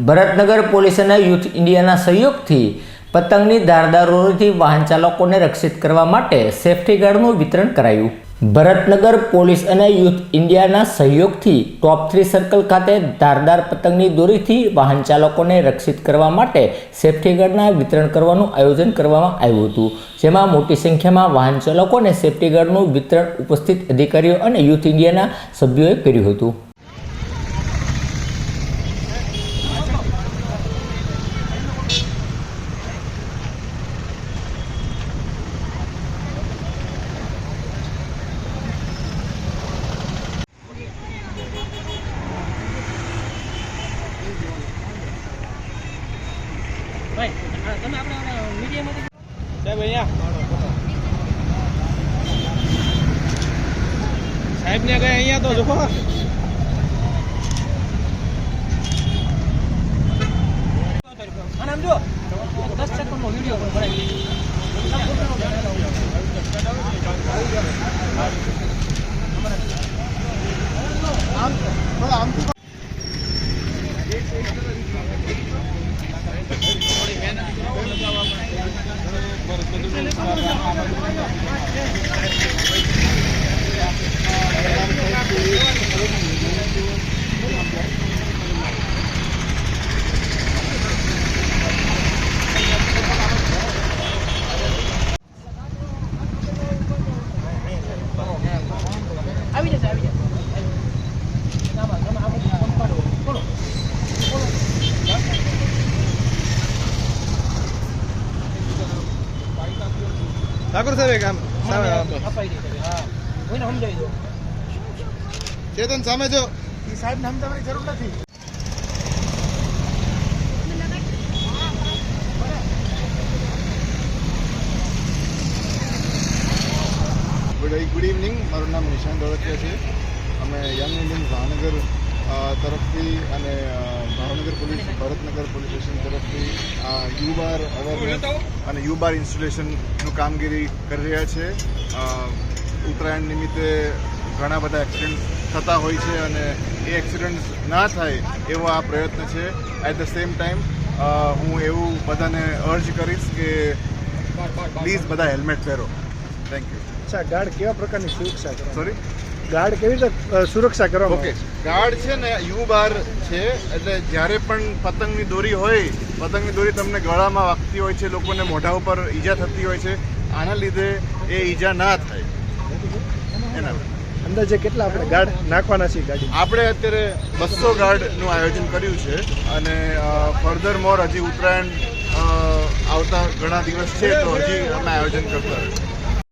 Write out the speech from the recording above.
Bharatnagar police અને youth ઇન્ડિયાના સહયોગથી પતંગની ધારદારોથી વાહન ચાલકોને રક્ષિત કરવા માટે સેફ્ટી ગાર્ડનું વિતરણ કરાયું. ભરતનગર પોલીસ અને યુથ ઇન્ડિયાના સહયોગથી ટોપ થ્રી સર્કલ ખાતે ધારદાર પતંગની દોરીથી વાહન ચાલકોને રક્ષિત કરવા માટે સેફટી ગાર્ડના વિતરણ કરવાનું આયોજન કરવામાં આવ્યું હતું. જેમાં મોટી સંખ્યામાં વાહન ચાલકોને સેફ્ટી વિતરણ ઉપસ્થિત અધિકારીઓ અને યુથ ઇન્ડિયાના સભ્યોએ કર્યું હતું. સાહેબ અહીંયા. સાહેબ ને કઈ અહીંયા તો જોખો અને આમ જો દસ સેકન્ડનો વીડિયો પણ બનાવી Thank you. ઠાકોર સાહેબ કામ સામે અપાઈ દે હા કોઈને સમજાવી દો ચેતન સામે જો એ સાહેબ ને તમારી જરૂર નથી ગુડ ગુડ ઇવનિંગ મારું નામ નિશાંત ધોળકિયા છે અમે યંગ ઇન્ડિયન ભાવનગર તરફથી અને Bhavnagar police Bharatnagar police station તરફથી આ યુ બાર અવેરનેસ અને યુ બાર ઇન્સ્ટોલેશનનું કામગીરી કરી રહ્યા છે. ઉત્તરાયણ નિમિત્તે ઘણા બધા એક્સિડન્ટ થતા હોય છે અને એ એક્સિડન્ટ ના થાય એવો આ પ્રયત્ન છે. એટ ધ સેમ ટાઈમ હું એવું બધાને અર્જ કરીશ કે પ્લીઝ બધા હેલ્મેટ પહેરો. થેન્ક યુ અચ્છા ગાર્ડ કેવા પ્રકારની સુરક્ષા સોરી ગાર્ડ કેવી રીતે સુરક્ષા કરવા ઓકે. ગાર્ડ છે ને યુ બાર છે એટલે જ્યારે પણ પતંગની દોરી હોય પતંગની દોરી તમને ગળામાં વાગતી હોય છે લોકોને મોઢા ઉપર ઈજા થતી હોય છે આના લીધે એ ઈજા ના થાય. એના અંદાજે કેટલા આપણે ગાર્ડ નાખવાના છીએ ગાડી? આપણે અત્યારે બસો ગાર્ડનું આયોજન કર્યું છે અને ફર્ધર મોર હજી ઉત્તરાયણ આવતા ઘણા દિવસ છે તો હજી અમે આયોજન કરતા રહીશું.